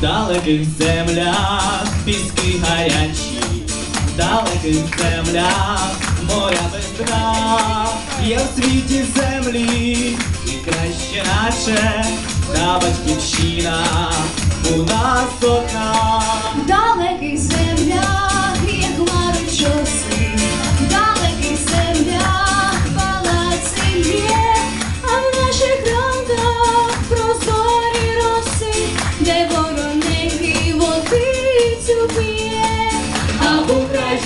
далеких землях піски гарячі, в далеких землях моря без є в світі землі, і краще наче та батьківщина у нас одна. В далеких землях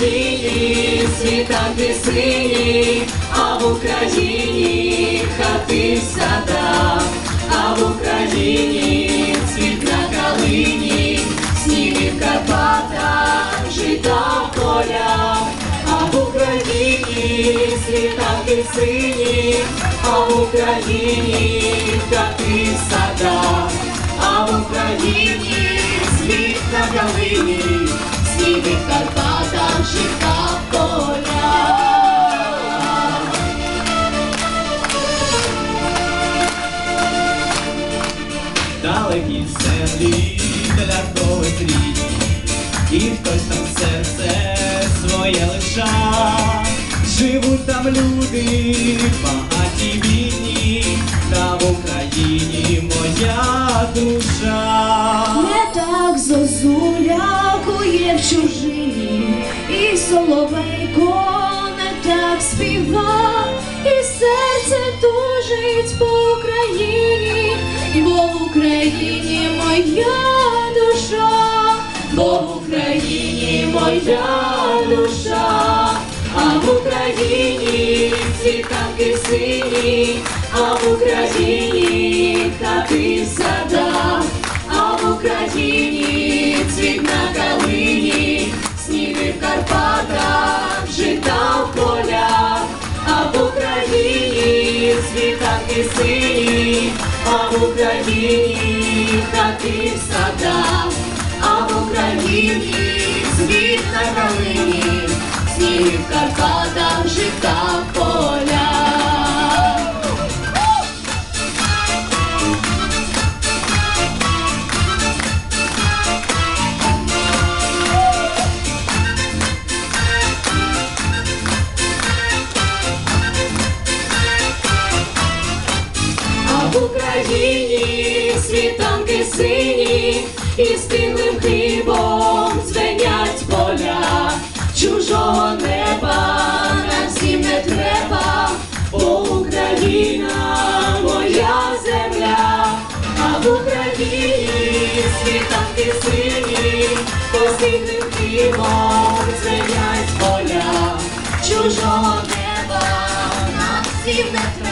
в Україні світанки сині, а в Україні хати в садах, а в Україні цвіт на калині, сніги в Карпатах, жита в полях, а в Україні світанки сині, а в Україні хати в садах, а в Україні світ на калині, Сніги в Карпатах, жита в полях. Далекі землі когось рідні, і хтось там серце своє лиша. Живуть там люди, багаті так зозулякує в чужині, і соловейко не так співа, і серце тужить по Україні, бо в Україні моя душа, бо в Україні моя душа, а в Україні світанки сині, а в Україні хати в садах, світанки сині, а в Україні хати в садах, а в Україні світ на калині, сніг в Карпатах, жита в в світанки сині і стиглим хлібом звенять поля, чужого неба нам всім не треба, бо Україна моя земля, а в Україні світанки сині, по стиглим хлібом звенять поля, чужого неба нам всім не треба,